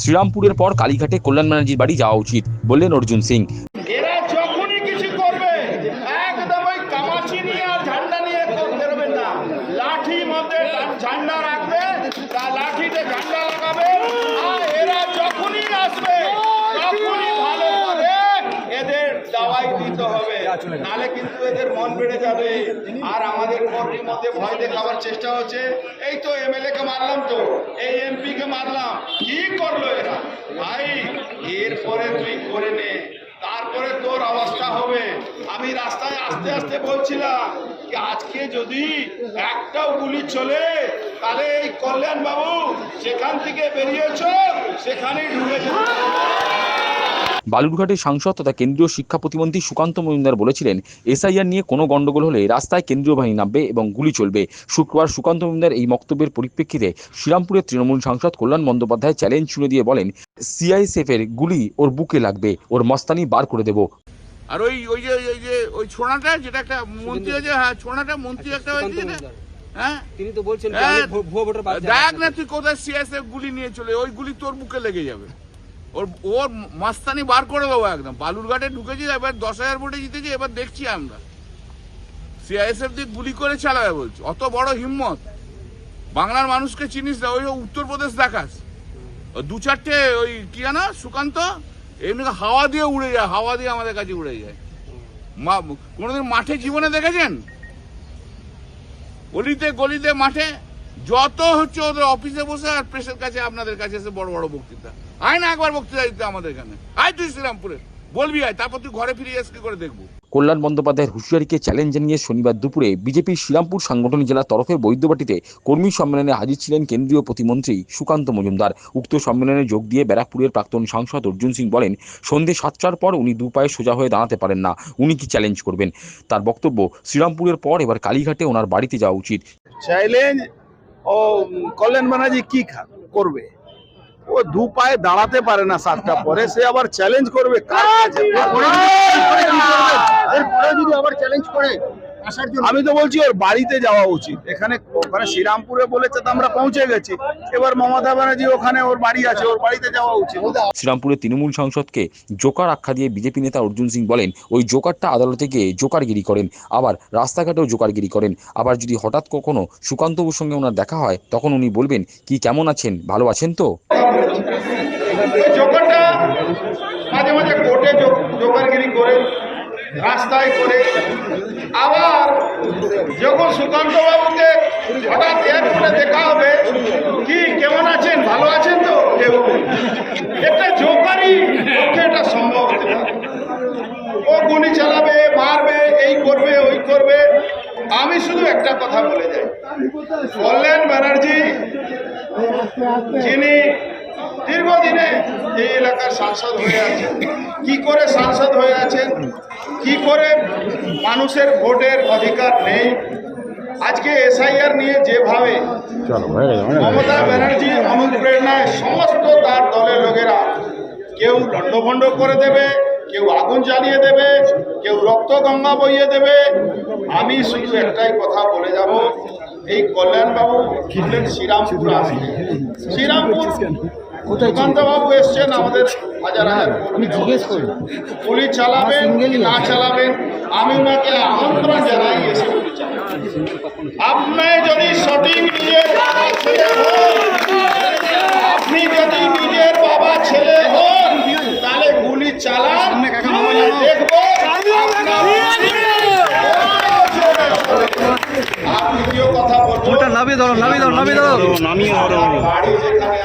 শ্রীরামপুরের পর কালীঘাটে কল্যাণ ব্যানার্জির বাড়ি যাওয়া উচিত, বললেন অর্জুন সিং। দাওয়াই দিতে হবে। নালে কিন্তু এদের মন বেড়ে যাবে। আর আমাদের মধ্যে ভয় দেখাবার চেষ্টা হচ্ছে। এই তো এমএলএ মারলাম তো এই এমপি কে মারলাম। কি করল এরা? ভাই, এরপরে তুই করে নে। তারপরে তোর অবস্থা হবে। আমি রাস্তায় আস্তে আস্তে বলছিলাম যে, আজকে যদি একটাও গুলি চলে, তাহলে এই কল্যাণ বাবু সেখান থেকে বেরিয়েছ, সেখানেই ঢুকে বালুরঘাটের সাংসদ তথা কেন্দ্রীয় শিক্ষা প্রতিমন্ত্রী সুকান্ত মজুমদার বলেছিলেন এসআইআর নিয়ে কোনো গন্ডগোল হলে রাস্তায় কেন্দ্রীয় বাহিনী নামবে এবং গুলি চলবে। শুক্রবার সুকান্ত মজুমদার এই বক্তব্যের পরিপ্রেক্ষিতে শ্রীরামপুরের তৃণমূল সাংসদ কল্যাণ বন্দ্যোপাধ্যায় চ্যালেঞ্জ শুনে দিয়ে বলেন সিআইএসএফ এর গুলি ওর বুকে লাগবে ওর মস্তানি বার করে দেব। আর ওই ওই যে ওই যে ওই ছোড়াটা যেটা একটা মন্ত্রী হয়েছে হ্যাঁ ছোড়াটা মন্ত্রী একটা হয়েছে হ্যাঁ? তিনি তো বলছেন হ্যাঁ, দেখ না তুই কোথায় সিএসএফ গুলি নিয়ে চলে ওই গুলি তোর বুকে লেগে যাবে। ওর ওর মাস্তানি বার করে দেবো একদম। বালুরঘাটে ঢুকেছি, এবার দশ হাজার ভোটে জিতেছি, এবার দেখছি আমরা। সিআইএসএফ দিয়ে গুলি করে চালাবে বলছি। অত বড় হিম্মত। বাংলার মানুষকে চিনিস না, ওই উত্তরপ্রদেশ দেখাস। দু চারটে ওই কি জানো সুকান্ত? এমনি হাওয়া দিয়ে উড়ে যায়, হাওয়া দিয়ে আমাদের কাছে উড়ে যায়। মা, কোনোদিন মাঠে জীবনে দেখেছেন? গলিতে গলিতে মাঠে যত হচ্ছে ওদের অফিসে বসে আর প্রেসের কাছে আপনাদের কাছে এসে বড় বড় বক্তৃতা। আয় না একবার বক্তৃতা দিতে আমাদের এখানে। আয় তুই শ্রীরামপুরে। বলবি আয় তারপর তুই ঘরে ফিরে যাস কি করে দেখব? কল্যাণ বন্দ্যোপাধ্যায়ের হুঁশিয়ারিকে চ্যালেঞ্জ জানিয়ে শনিবার দুপুরে বিজেপির শ্রীরামপুর সাংগঠনিক জেলার তরফে বৈদ্যবাটিতে কর্মী সম্মেলনে হাজির ছিলেন কেন্দ্রীয় প্রতিমন্ত্রী সুকান্ত মজুমদার। উক্ত সম্মেলনে যোগ দিয়ে ব্যারাকপুরের প্রাক্তন সাংসদ অর্জুন সিং বলেন সন্ধে সাতটার পর উনি দু পায়ে সোজা হয়ে দাঁড়াতে পারেন না উনি কি চ্যালেঞ্জ করবেন? তার বক্তব্য শ্রীরামপুরের পর এবার কালীঘাটে ওনার বাড়িতে যাওয়া উচিত। চ্যালেঞ্জ ও কল্যাণ ব্যানার্জি কি খা- করবে ও দু পায়ে দাঁড়াতে পারে না সাতটা পরে সে আবার চ্যালেঞ্জ করবে কার কাছে? যদি আবার চ্যালেঞ্জ করে আমি তো বলছি ওর বাড়িতে যাওয়া উচিত। এখানে ওখানে শ্রীরামপুরে বলেছে তো আমরা পৌঁছে গেছি। এবার মমতা ব্যানার্জি ওখানে ওর বাড়ি আছে ওর বাড়িতে যাওয়া উচিত। শ্রীরামপুরের তৃণমূল সাংসদকে জোকার আখ্যা দিয়ে বিজেপি নেতা অর্জুন সিং বলেন ওই জোকারটা আদালতে গিয়ে জোকারগিরি করেন আবার রাস্তাঘাটেও জোকারগিরি করেন। আবার যদি হঠাৎ কখনো সুকান্তবাবুর সঙ্গে ওনার দেখা হয় তখন উনি বলবেন কি কেমন আছেন? ভালো আছেন তো? জোকারটা মাঝে মাঝে কোর্টে জোকারগিরি করে রাস্তায় করে আবার যখন সুকান্ত বাবুকে হঠাৎ এয়ারপোর্টে দেখা হবে, কি, কেমন আছেন? ভালো আছেন তো? কেউ একটা জোকারই পক্ষে এটা সম্ভব হতে ও গুলি চালাবে, মারবে, এই করবে, ওই করবে। আমি শুধু একটা কথা বলে যাই। কল্যাণ ব্যানার্জি, যিনি দীর্ঘদিনে এই এলাকার সাংসদ হয়ে আছেন। কি করে সাংসদ হয়ে আছেন? কি করে মানুষের ভোটের অধিকার নেই? আজকে এসআইআর নিয়ে যেভাবে মমতা ব্যানার্জি অনুপ্রেরণায় সমস্ত তার দলের লোকেরা কেউ লণ্ডভণ্ড করে দেবে কেউ আগুন জ্বালিয়ে দেবে কেউ রক্ত গঙ্গা বইয়ে দেবে। আমি শুধু একটাই কথা বলে যাব এই কল্যাণবাবু হলেন শ্রীরামপুর আসলে শ্রীরামপুর সুকান্ত বাবু এসছেন আমাদের হাজার হাজার কর্মী জিজ্ঞেস করি। গুলি চালাবেন না চালাবেন আমি ওনাকে আমন্ত্রণ জানাই এসে গুলি আপনি যদি সঠিক নিজের বাবা ছেলে হন আপনি যদি নিজের বাবা ছেলে হন তাহলে গুলি চালান দেখব। দ্বিতীয় কথা বলব। ওটা ধরো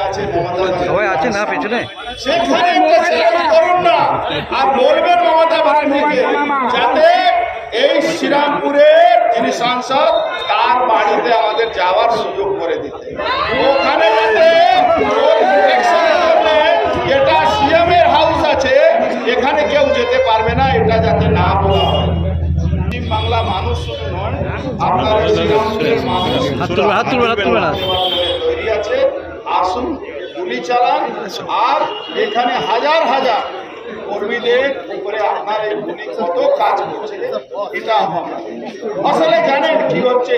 আছে মমতা সবাই আছে না পেছনে? সেখানে করুন না। আর বলবেন মমতা ব্যানার্জিকে যাতে এই শ্রীরামপুরের যিনি সাংসদ তার বাড়িতে আমাদের যাওয়ার সুযোগ করে দিতে। ওখানে যাতে এর সিএম এর হাউস আছে এখানে কেউ যেতে পারবে না এটা যাতে না বলা হয় পশ্চিম বাংলা মানুষ শুধু নয় আপনারা শ্রীরামপুরের মানুষ আসুন, গুলি চালান, আর এখানে হাজার হাজার কর্মীদের উপরে আপনার এই গুলি কত কাজ করছে, এটা আসলে জানেন কি হচ্ছে?